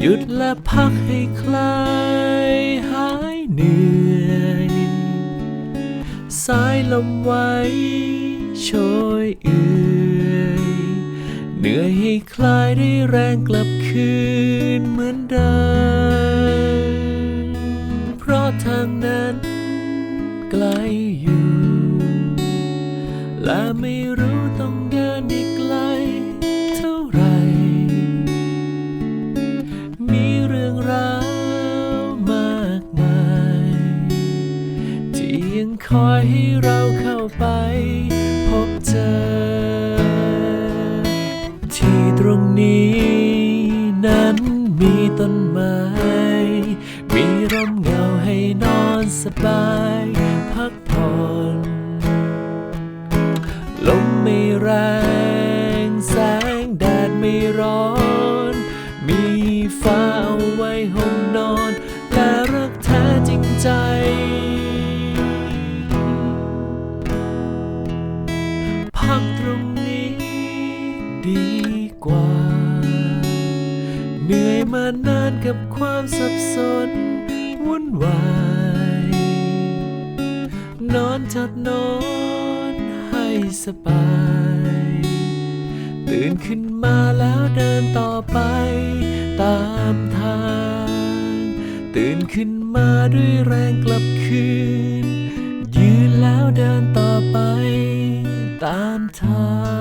หยุดและพักให้คลายหายเหนื่อยสายลมไว้โชยเอื่อยเหนื่อยให้คลายได้แรงกลับคืนเหมือนเดิมเพราะทางนั้นไกลอยู่ และไม่รู้ คอยให้เราเข้าไป พบเจอ ที่ตรงนี้นั้นมีต้นไม้ มีร่มเงาให้นอนสบาย พักผ่อน ลมไม่แรง แสงแดดไม่ร้อน มีฟ้าเอาไว้ห่ม พักตรงนี้ดีกว่า เหนื่อยมานานกับความสับสนวุ่นวายนอนจัดนอนให้สบาย ตื่นขึ้นมาแล้วเดินต่อไปตามทาง ตื่นขึ้นมาด้วยแรงกลับคืน ยืนแล้วเดินต่อไป sometimes.